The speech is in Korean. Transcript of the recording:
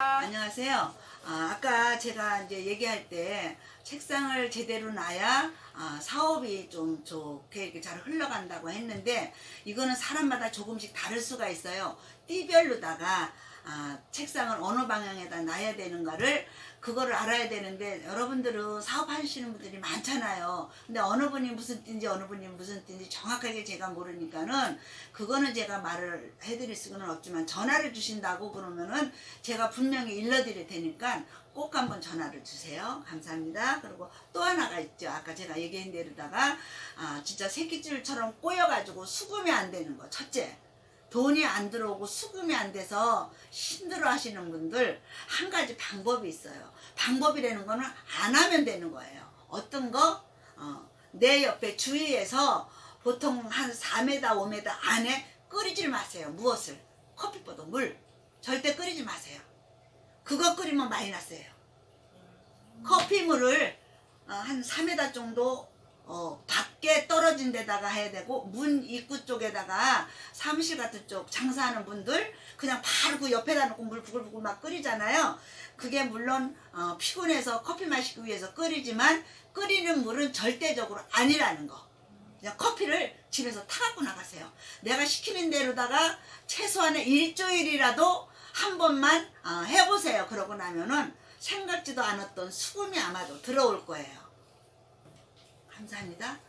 안녕하세요. 아, 아까 제가 이제 얘기할 때 책상을 제대로 놔야 아, 사업이 좀 좋게 이렇게 잘 흘러간다고 했는데 이거는 사람마다 조금씩 다를 수가 있어요. 띠별로다가 아, 책상을 어느 방향에다 놔야 되는가를 그거를 알아야 되는데 여러분들은 사업하시는 분들이 많잖아요. 근데 어느 분이 무슨 띠인지 어느 분이 무슨 띠인지 정확하게 제가 모르니까는 그거는 제가 말을 해드릴 수는 없지만 전화를 주신다고 그러면은 제가 분명히 일러드릴 테니까 꼭 한번 전화를 주세요. 감사합니다. 그리고 또 하나가 있죠. 아까 제가 얘기한 대로다가 아 진짜 새끼줄처럼 꼬여가지고 수금이 안 되는 거. 첫째. 돈이 안 들어오고 수금이 안 돼서 힘들어 하시는 분들 한 가지 방법이 있어요. 방법이라는 거는 안 하면 되는 거예요. 어떤 거? 어, 내 옆에 주위에서 보통 한 4m, 5m 안에 끓이질 마세요. 무엇을? 커피보다 물. 절대 끓이지 마세요. 그거 끓이면 마이너스예요. 커피물을 어, 한 3m 정도 어, 밖에 떨어진 데다가 해야 되고 문 입구 쪽에다가 사무실 같은 쪽 장사하는 분들 그냥 바로 그 옆에다 놓고 물 부글부글 막 끓이잖아요. 그게 물론 어, 피곤해서 커피 마시기 위해서 끓이지만 끓이는 물은 절대적으로 아니라는 거. 그냥 커피를 집에서 타갖고 나가세요. 내가 시키는 대로다가 최소한의 일주일이라도 한 번만 어, 해보세요. 그러고 나면은 생각지도 않았던 수금이 아마도 들어올 거예요. 감사합니다.